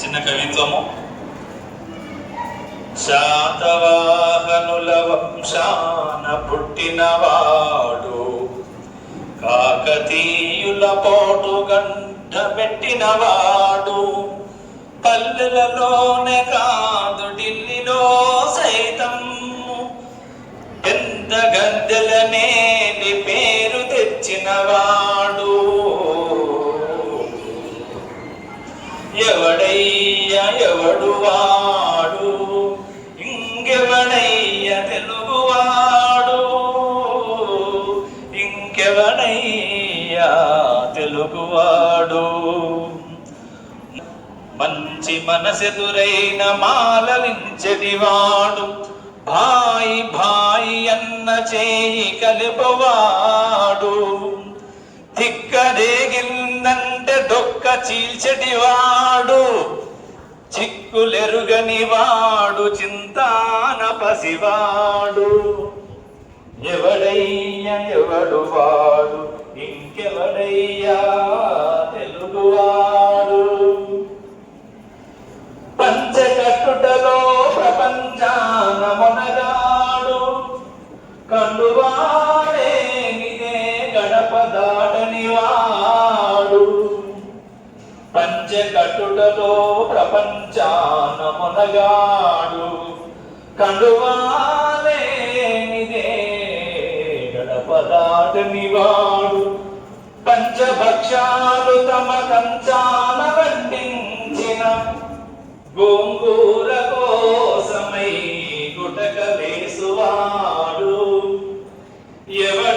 చిన్న కవిత్వము. శాతవాహనుల వంశాన పుట్టినవాడు కాకతీయుల పోటు గంట పెట్టినవాడు పల్లెలలోనే కాదు ఢిల్లీలో సైతం ఎంత గద్దెలనే పేరు తెచ్చినవాడు ఎవడయ్య ఎవడు వాడు? ఇంకెవడయ్య తెలుగువాడు ఇంకెవడయ్య తెలుగువాడు మంచి మనసెదురైన మాలలించడివాడు భాయి భాయి అన్న చేయి కలుపవాడు. డొక్క చీల్చడివాడు చిక్కులెరుగని వాడు చింతాన పసివాడు. ఎవడయ్య ఎవడు వాడు? ఇంకెవడయ్యా? పంచకటులలో ప్రపంచానమునగాడు. కండువాలేనిదే గడపదాటని వాడు పంచభక్షాలు తమ కంచాన వడ్డించిన గోంగూర కోసమై గుటక వేసువాడు ఎవడు